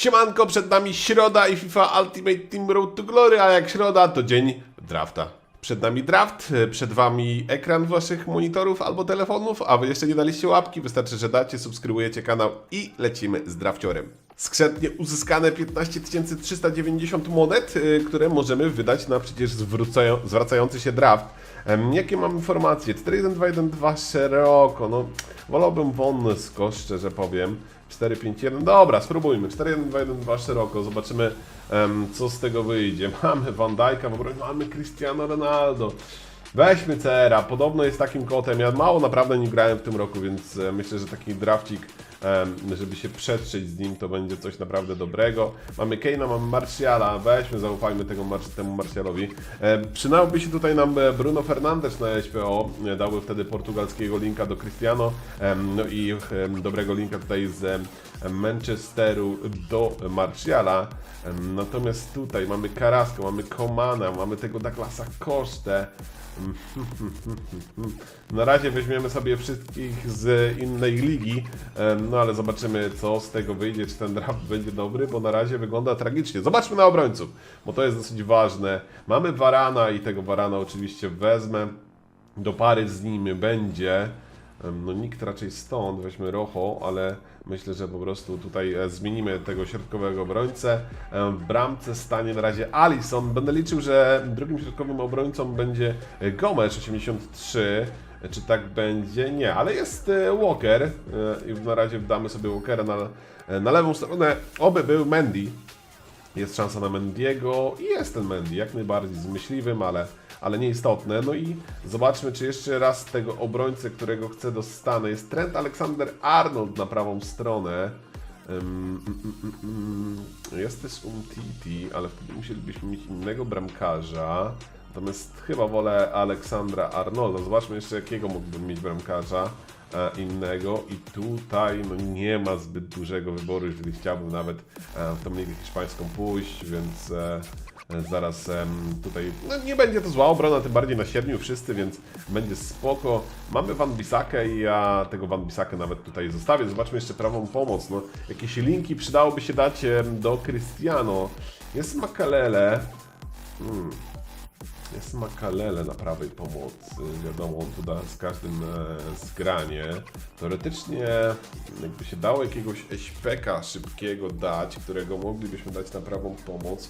Siemanko, przed nami środa i FIFA Ultimate Team Road to Glory, a jak środa to dzień drafta. Przed nami draft, e, przed wami ekran waszych monitorów albo telefonów, a wy jeszcze nie daliście łapki, wystarczy, że dacie, subskrybujecie kanał i lecimy z drafciorem. Skrzętnie uzyskane 15 390 monet, e, które możemy wydać na przecież zwracający się draft. Jakie mam informacje? 4-1-2-1-2 szeroko, no wolałbym wąsko, szczerze powiem. 4-5-1, dobra, spróbujmy. 4-1-2-1-2 szeroko, zobaczymy em, co z tego wyjdzie. Mamy Van Dijk'a mamy Cristiano Ronaldo. Weźmy Cera, podobno jest takim kotem. Ja mało naprawdę nie grałem w tym roku, więc e, myślę, że taki drafcik, em, żeby się przetrzeć z nim, to będzie coś naprawdę dobrego. Mamy Kane'a, mamy Martiala, weźmy, zaufajmy tego temu Martialowi. E, przydałby się tutaj nam e, Bruno Fernandes na SPO, e, dałby wtedy portugalskiego linka do Cristiano, no i em, dobrego linka tutaj z Manchesteru do Martiala. Natomiast tutaj mamy Carrasco, mamy Komana, mamy tego Douglasa Kosztę. Na razie weźmiemy sobie wszystkich z innej ligi, no ale zobaczymy co z tego wyjdzie, czy ten draft będzie dobry, bo na razie wygląda tragicznie. Zobaczmy na obrońców, bo to jest dosyć ważne. Mamy Varana i tego Varana oczywiście wezmę. Do pary z nim będzie no nikt raczej stąd, weźmy Rojo, ale myślę, że po prostu tutaj e, zmienimy tego środkowego obrońcę. W bramce stanie na razie Alisson. Będę liczył, że drugim środkowym obrońcą będzie e, Gomes 83. E, Czy tak będzie? Nie, ale jest e, Walker i na razie damy sobie Walkera na, na lewą stronę. Oby był Mendy. Jest szansa na Mendiego i jest ten Mendy, jak najbardziej z myśliwym, ale, ale nieistotne. No i zobaczmy, czy jeszcze raz tego obrońcę, którego chcę dostanę. Jest Trent Alexander-Arnold na prawą stronę. Mm, mm, mm, mm. Jest też Umtiti, ale wtedy musielibyśmy mieć innego bramkarza. Natomiast chyba wolę Aleksandra Arnolda. Zobaczmy jeszcze, jakiego mógłbym mieć bramkarza e, innego. I tutaj no, nie ma zbyt dużego wyboru, jeżeli chciałbym nawet e, w tą ligę hiszpańską pójść, więc e, zaraz em, tutaj no, nie będzie to zła obrona, tym bardziej na siedmiu wszyscy, więc będzie spoko. Mamy Van Bisakę i ja tego Van Bisakę nawet tutaj zostawię. Zobaczmy jeszcze prawą pomoc. No, jakieś linki przydałoby się dać em, do Cristiano. Jest Makalele. Hmm. Jest Makalele na prawej pomocy. Wiadomo, on tu da z każdym e, zgranie. Teoretycznie, jakby się dało jakiegoś eśpeka szybkiego dać, którego moglibyśmy dać na prawą pomoc,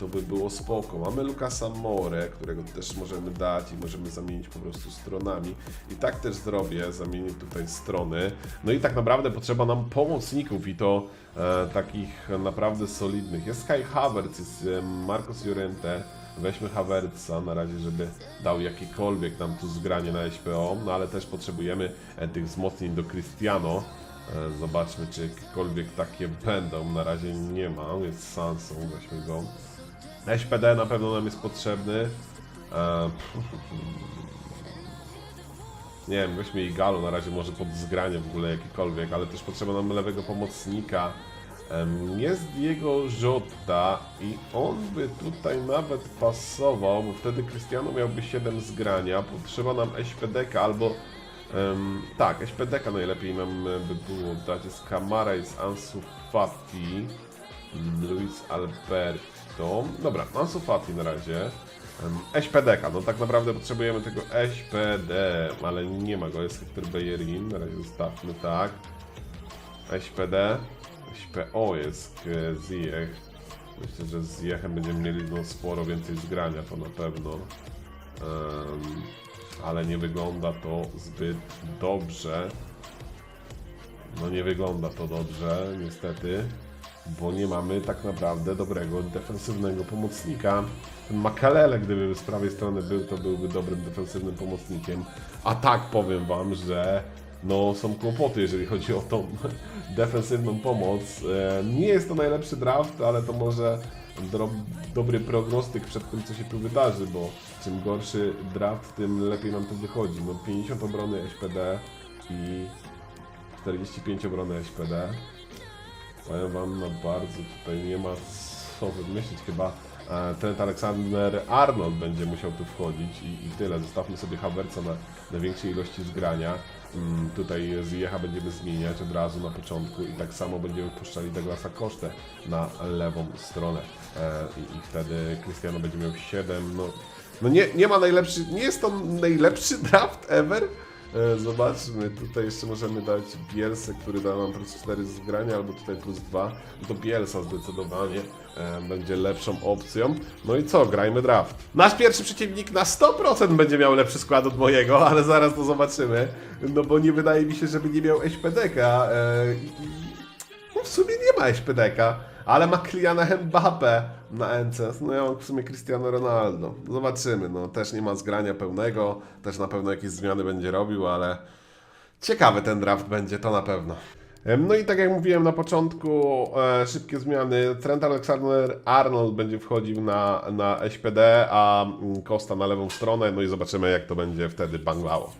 to by było spoko. Mamy Lukasa More, którego też możemy dać i możemy zamienić po prostu stronami. I tak też zrobię, zamienię tutaj strony. No i tak naprawdę potrzeba nam pomocników i to e, takich naprawdę solidnych. Jest Kai Havertz, jest e, Marcos Llorente. Weźmy Havertza na razie, żeby dał jakiekolwiek nam tu zgranie na SPO, no ale też potrzebujemy e, tych wzmocnień do Cristiano. E, Zobaczmy, czy jakiekolwiek takie będą. Na razie nie ma, jest Sansą, weźmy go. SPD na pewno nam jest potrzebny. E, nie wiem, weźmy Igalu na razie może pod zgranie w ogóle jakiekolwiek, ale też potrzeba nam lewego pomocnika. Em, Jest jego Jota i on by tutaj nawet pasował, bo wtedy Cristiano miałby 7 zgrania. Potrzeba nam SPDK albo em, tak, SPDK najlepiej nam e, by było dać. Jest Camara, jest Ansu Fati, Luis Dobra, Ansu Fati na razie. SPDK, no tak naprawdę potrzebujemy tego SPD, ale nie ma go, jest Hector Bellerin, na razie zostawmy tak. SPD, SPO jest e, Ziyech. Myślę, że z Ziyechem będziemy mieli no, sporo więcej zgrania, to na pewno. Em, ale nie wygląda to zbyt dobrze. No nie wygląda to dobrze, niestety, bo nie mamy tak naprawdę dobrego defensywnego pomocnika. Ten Makalele, gdyby z prawej strony był, to byłby dobrym defensywnym pomocnikiem. A tak powiem wam, że no są kłopoty, jeżeli chodzi o tą defensywną pomoc. E, Nie jest to najlepszy draft, ale to może dobry prognostyk przed tym, co się tu wydarzy, bo czym gorszy draft, tym lepiej nam to wychodzi. No 50 obrony SPD i 45 obrony SPD. Powiem wam, no bardzo tutaj nie ma co wymyślić chyba. e, Trent Alexander-Arnold będzie musiał tu wchodzić i, i tyle. Zostawmy sobie Havertza na, na większej ilości zgrania. Mm, tutaj Zjecha będziemy zmieniać od razu na początku i tak samo będziemy puszczali Douglasa Kosztę na lewą stronę. E, i, I wtedy Cristiano będzie miał 7. No, no nie, nie ma najlepszy, nie jest to najlepszy draft ever. E, Zobaczmy, tutaj jeszcze możemy dać Bielsę, który da nam plus 4 z grania, albo tutaj plus 2. No to Bielsa zdecydowanie e, będzie lepszą opcją. No i co, grajmy draft. Nasz pierwszy przeciwnik na 100% będzie miał lepszy skład od mojego, ale zaraz to zobaczymy. No bo nie wydaje mi się, żeby nie miał HPDK. E, i- no w sumie nie ma HPDK, ale ma Kyliana Mbappé na NCS. No ja mam w sumie Cristiano Ronaldo. Zobaczymy, no też nie ma zgrania pełnego, też na pewno jakieś zmiany będzie robił, ale ciekawy ten draft będzie, to na pewno. No i tak jak mówiłem na początku, e, szybkie zmiany. Trent Alexander-Arnold będzie wchodził na, na SPD, a mm, Costa na lewą stronę, no i zobaczymy jak to będzie wtedy banglało.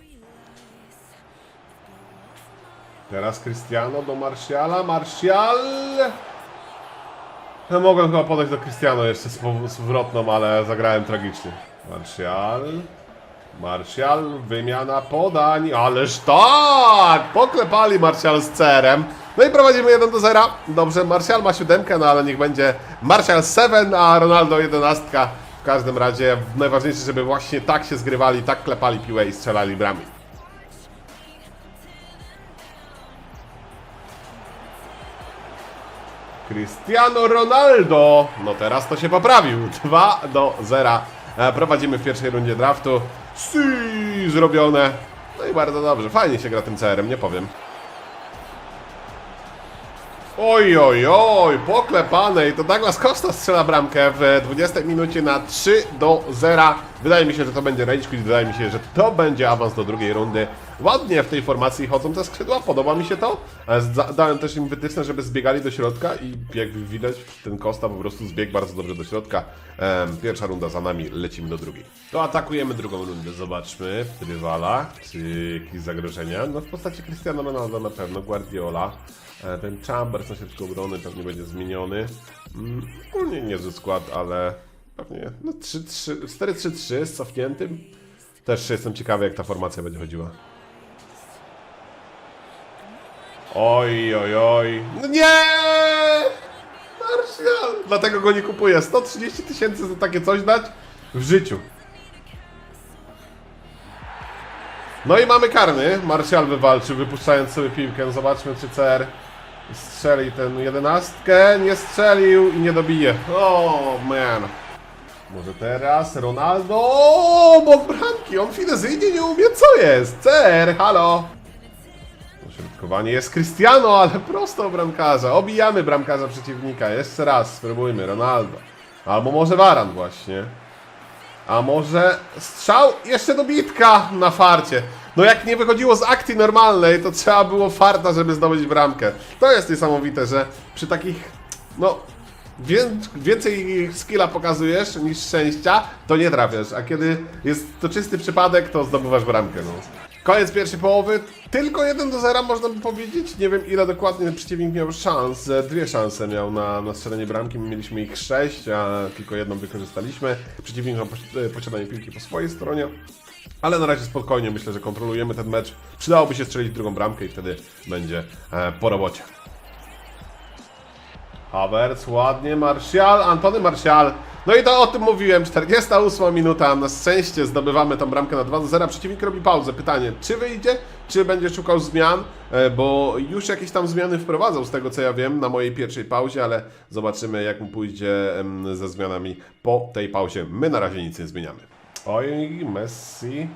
Teraz Cristiano do Martiala. Martial! Ja mogłem chyba podejść do Cristiano jeszcze z pow- z zwrotną, ale zagrałem tragicznie. Martial. Martial, wymiana podań, ależ tak! Poklepali Martial z CR-em. No i prowadzimy 1 do 0. Dobrze, Martial ma siódemkę, no ale niech będzie Martial 7, a Ronaldo 11. W każdym razie najważniejsze, żeby właśnie tak się zgrywali, tak klepali piłę i strzelali bramy. Cristiano Ronaldo. No teraz to się poprawił. 2 do 0. E, Prowadzimy w pierwszej rundzie draftu. Si, zrobione. No i bardzo dobrze. Fajnie się gra tym CR-em, nie powiem. Oj, oj, oj, poklepane i to Douglas Costa strzela bramkę w 20 minucie na 3 do 0. Wydaje mi się, że to będzie rage quit, wydaje mi się, że to będzie awans do drugiej rundy. Ładnie w tej formacji chodzą te skrzydła, podoba mi się to. E, Dałem też im wytyczne, żeby zbiegali do środka i jak widać, ten Costa po prostu zbiegł bardzo dobrze do środka. Em, Pierwsza runda za nami, lecimy do drugiej. To atakujemy drugą rundę, zobaczmy. Rywala, czy jakieś zagrożenia? No w postaci Cristiano Ronaldo na pewno, Guardiola. E, Ten Chambers na środku obrony pewnie będzie zmieniony. Mm, Ogólnie niezły skład, ale pewnie no 3-3 4-3-3 z cofniętym. Też jestem ciekawy jak ta formacja będzie chodziła. Oj, oj, oj. No nie! Martial! Dlatego go nie kupuję. 130 tysięcy za takie coś dać? W życiu. No i mamy karny. Martial wywalczył, wypuszczając sobie piłkę. Zobaczmy, czy CR strzeli tę jedenastkę. Nie strzelił i nie dobije. O, man. Może teraz Ronaldo. O, bo bramki. On finezyjnie nie umie. Co jest? CR, halo. Środkowanie jest Cristiano, ale prosto bramkarza. Obijamy bramkarza przeciwnika. Jeszcze raz spróbujmy. Ronaldo. Albo może Waran właśnie. A może strzał? Jeszcze dobitka na farcie. No jak nie wychodziło z akcji normalnej, to trzeba było farta, żeby zdobyć bramkę. To jest niesamowite, że przy takich, no, więcej skilla pokazujesz niż szczęścia, to nie trafiasz. A kiedy jest to czysty przypadek, to zdobywasz bramkę. No. Koniec pierwszej połowy. Tylko 1 do 0 można by powiedzieć. Nie wiem ile dokładnie przeciwnik miał szans. Dwie szanse miał na, na strzelenie bramki. My mieliśmy ich 6, a tylko jedną wykorzystaliśmy. Przeciwnik posi- e, posiadanie piłki po swojej stronie. Ale na razie spokojnie, myślę, że kontrolujemy ten mecz. Przydałoby się strzelić drugą bramkę i wtedy będzie e, po robocie. Havertz, ładnie, Martial, Antony Martial. No i to o tym mówiłem, 48 minuta, na szczęście zdobywamy tą bramkę na 2 do 0. Przeciwnik robi pauzę. Pytanie, czy wyjdzie, czy będzie szukał zmian, E, bo już jakieś tam zmiany wprowadzał z tego co ja wiem na mojej pierwszej pauzie, ale zobaczymy jak mu pójdzie ze zmianami po tej pauzie. My na razie nic nie zmieniamy. Oj, Messi.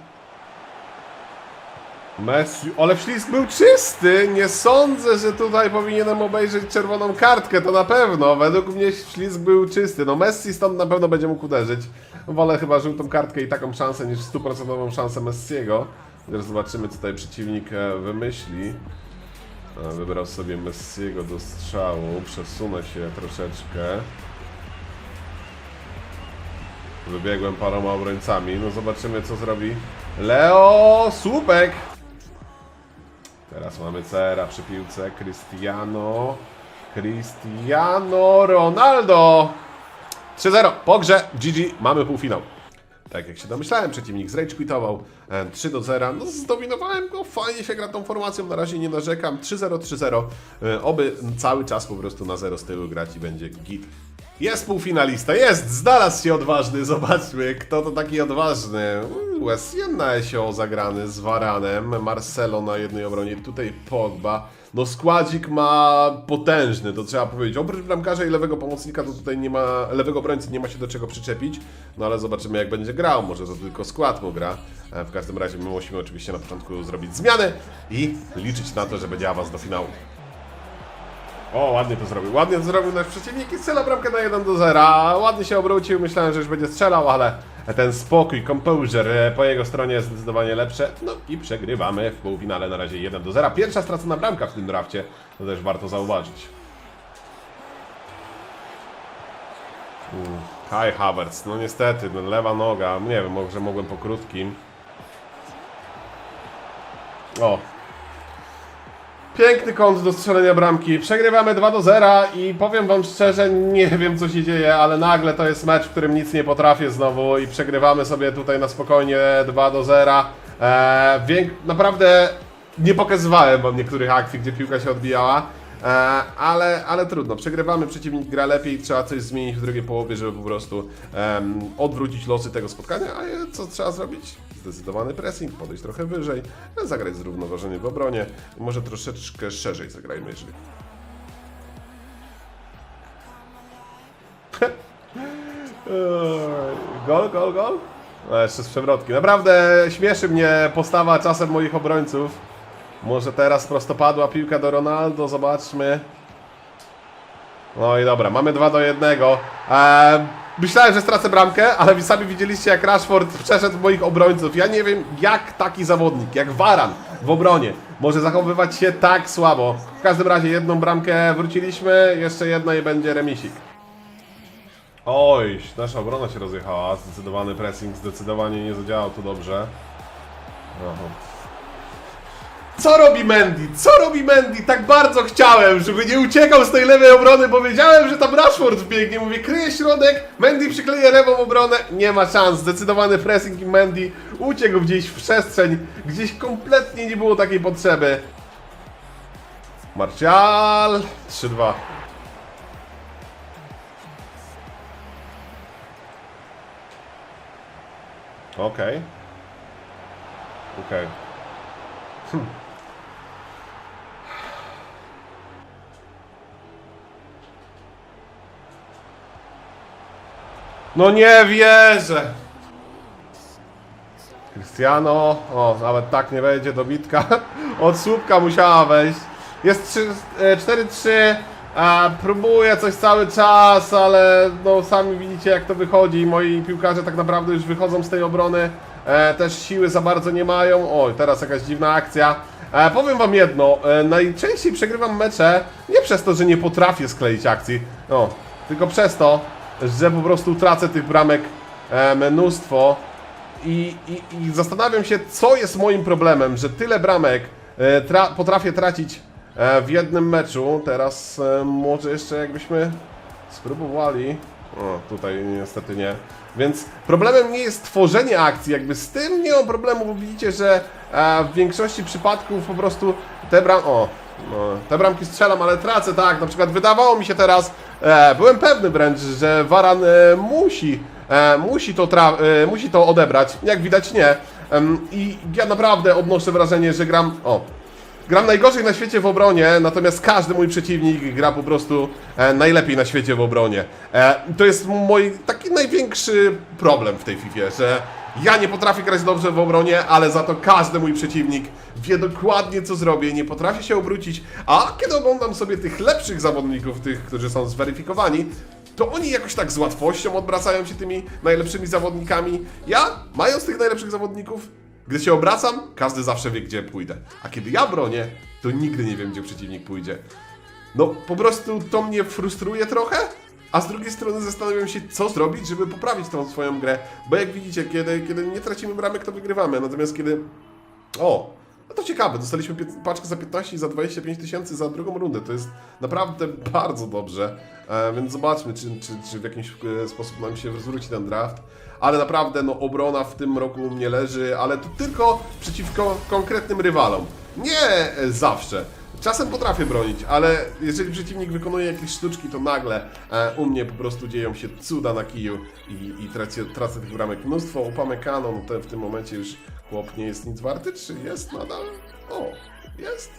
Messi, ale wślizg był czysty. Nie sądzę, że tutaj powinienem obejrzeć czerwoną kartkę, to na pewno. Według mnie wślizg był czysty. No Messi stąd na pewno będzie mógł uderzyć. Wolę chyba żółtą kartkę i taką szansę niż stuprocentową szansę Messiego. Teraz zobaczymy, co tutaj przeciwnik e, wymyśli. E, Wybrał sobie Messiego do strzału. Przesunę się troszeczkę. Wybiegłem paroma obrońcami. No zobaczymy, co zrobi Leo Słupek. Teraz mamy Cera przy piłce. Cristiano. Cristiano Ronaldo. 3-0, po grze, GG, mamy półfinał. Tak jak się domyślałem, przeciwnik zrage quitował e, 3 do 0. No zdominowałem go, fajnie się gra tą formacją, na razie nie narzekam. 3-0, 3-0. E, Oby cały czas po prostu na 0 z tyłu grać i będzie git. Jest półfinalista, jest! Znalazł się odważny, zobaczmy, kto to taki odważny. Wesien na Esio zagrany z Varanem, Marcelo na jednej obronie, tutaj Pogba. No składzik ma potężny, to trzeba powiedzieć. Oprócz bramkarza i lewego pomocnika to tutaj nie ma, lewego obrońcy nie ma się do czego przyczepić. No ale zobaczymy jak będzie grał, może to tylko skład mu gra. E, W każdym razie my musimy oczywiście na początku zrobić zmiany i liczyć na to, że będzie awans do finału. O, ładnie to zrobił. Ładnie to zrobił nasz przeciwnik i strzela bramkę na 1 do 0. Ładnie się obrócił, myślałem, że już będzie strzelał, ale ten spokój, composure e, po jego stronie jest zdecydowanie lepsze. No i przegrywamy w półfinale na razie 1 do 0. Pierwsza stracona bramka w tym drafcie, to też warto zauważyć. Kai Havertz, no niestety, no lewa noga, nie wiem, może mogłem po krótkim. O, Piękny kąt do strzelenia bramki. Przegrywamy 2 do 0 i powiem wam szczerze, nie wiem co się dzieje, ale nagle to jest mecz, w którym nic nie potrafię znowu i przegrywamy sobie tutaj na spokojnie 2 do 0. Eee, naprawdę nie pokazywałem wam niektórych akcji, gdzie piłka się odbijała. E, ale, ale trudno, przegrywamy, przeciwnik gra lepiej, trzeba coś zmienić w drugiej połowie, żeby po prostu em, odwrócić losy tego spotkania, a co trzeba zrobić? Zdecydowany pressing, podejść trochę wyżej, zagrać zrównoważenie w obronie może troszeczkę szerzej zagrajmy, jeżeli... Gol, gol, gol? A jeszcze z przewrotki. Naprawdę śmieszy mnie postawa czasem moich obrońców. Może teraz prostopadła piłka do Ronaldo, zobaczmy. No i dobra, mamy 2 do 1. Eee, myślałem, że stracę bramkę, ale sami widzieliście jak Rashford przeszedł moich obrońców. Ja nie wiem jak taki zawodnik, jak Varan w obronie może zachowywać się tak słabo. W każdym razie jedną bramkę wróciliśmy, jeszcze jedna i będzie remisik. Oj, nasza obrona się rozjechała, zdecydowany pressing zdecydowanie nie zadziałał tu dobrze. Aha. Co robi Mendy? Co robi Mendy? Tak bardzo chciałem, żeby nie uciekał z tej lewej obrony, bo wiedziałem, że tam Rashford wbiegnie. Mówię, kryje środek, Mendy przykleje lewą obronę. Nie ma szans. Zdecydowany pressing i Mendy uciekł gdzieś w przestrzeń. Gdzieś kompletnie nie było takiej potrzeby. Marcial 3-2. Okej. Okej. No nie wierzę! Cristiano, o, nawet tak nie wejdzie dobitka. Od słupka musiała wejść. Jest trzy- e, 4-3. A próbuję coś cały czas, ale no sami widzicie jak to wychodzi. Moi piłkarze tak naprawdę już wychodzą z tej obrony. E, też siły za bardzo nie mają. Oj, teraz jakaś dziwna akcja. E, powiem wam jedno, e, najczęściej przegrywam mecze nie przez to, że nie potrafię skleić akcji, no, tylko przez to, że po prostu tracę tych bramek mnóstwo i, i, i zastanawiam się, co jest moim problemem, że tyle bramek e, tra potrafię tracić e, w jednym meczu. Teraz może jeszcze jakbyśmy spróbowali. O, tutaj niestety nie. Więc problemem nie jest tworzenie akcji, jakby z tym nie mam problemu, bo widzicie, że e, w większości przypadków po prostu te bram... O, no, te bramki strzelam, ale tracę, tak, na przykład wydawało mi się teraz, e, byłem pewny wręcz, że Waran e, musi, e, musi, to tra- e, musi to odebrać, jak widać nie. Em, I ja naprawdę odnoszę wrażenie, że gram... O, Gram najgorzej na świecie w obronie, natomiast każdy mój przeciwnik gra po prostu e, najlepiej na świecie w obronie. E, to jest mój taki największy problem w tej FIFA, że ja nie potrafię grać dobrze w obronie, ale za to każdy mój przeciwnik wie dokładnie co zrobię, nie potrafi się obrócić, a kiedy oglądam sobie tych lepszych zawodników, tych, którzy są zweryfikowani, to oni jakoś tak z łatwością odwracają się tymi najlepszymi zawodnikami. Ja, mając tych najlepszych zawodników, gdy się obracam, każdy zawsze wie, gdzie pójdę. A kiedy ja bronię, to nigdy nie wiem, gdzie przeciwnik pójdzie. No, po prostu to mnie frustruje trochę, a z drugiej strony zastanawiam się, co zrobić, żeby poprawić tą swoją grę. Bo jak widzicie, kiedy, kiedy nie tracimy bramek, to wygrywamy. Natomiast kiedy... O! No to ciekawe, dostaliśmy paczkę za 15 i za 25 tysięcy za drugą rundę. To jest naprawdę bardzo dobrze. E, więc zobaczmy, czy, czy, czy w jakiś e, sposób nam się zwróci ten draft. Ale naprawdę, no obrona w tym roku mnie leży, ale to tylko przeciwko konkretnym rywalom. Nie zawsze. Czasem potrafię bronić, ale jeżeli przeciwnik wykonuje jakieś sztuczki, to nagle e, u mnie po prostu dzieją się cuda na kiju i, i tracę, tracę tych bramek mnóstwo. Upamy kanon, ten w tym momencie już chłop nie jest nic warty, czy jest nadal? O, jest.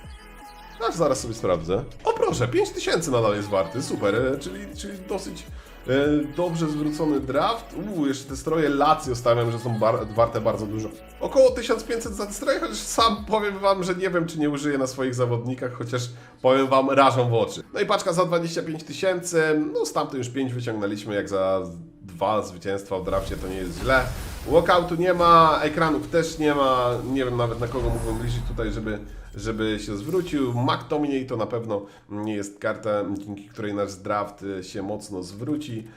Zaraz sobie sprawdzę. O proszę, 5000 nadal jest warty, super, e, czyli, czyli dosyć e, dobrze zwrócony draft. Uuu, jeszcze te stroje Lazio stawiam, że są bar- warte bardzo dużo. Około 1500 za te stroje, chociaż sam powiem wam, że nie wiem, czy nie użyję na swoich zawodnikach, chociaż powiem wam, rażą w oczy. No i paczka za 25 tysięcy, no stamtąd już 5 wyciągnęliśmy, jak za dwa zwycięstwa w drafcie to nie jest źle. Walkoutu nie ma, ekranów też nie ma, nie wiem nawet na kogo mógłbym liczyć tutaj, żeby, żeby się zwrócił. McTominay to na pewno nie jest karta, dzięki której nasz draft y, się mocno zwróci,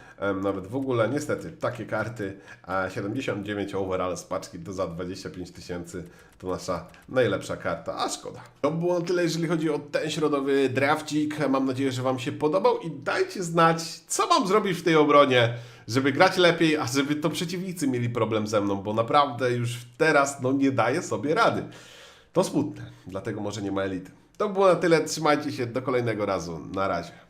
nawet w ogóle. Niestety, takie karty, a 79 overall z paczki to za 25 tysięcy to nasza najlepsza karta, a szkoda. To było na tyle, jeżeli chodzi o ten środowy drafcik. Mam nadzieję, że Wam się podobał i dajcie znać, co mam zrobić w tej obronie, żeby grać lepiej, a żeby to przeciwnicy mieli problem ze mną, bo naprawdę już teraz no, nie daję sobie rady. To smutne, dlatego może nie ma elity. To było na tyle, trzymajcie się, do kolejnego razu, na razie.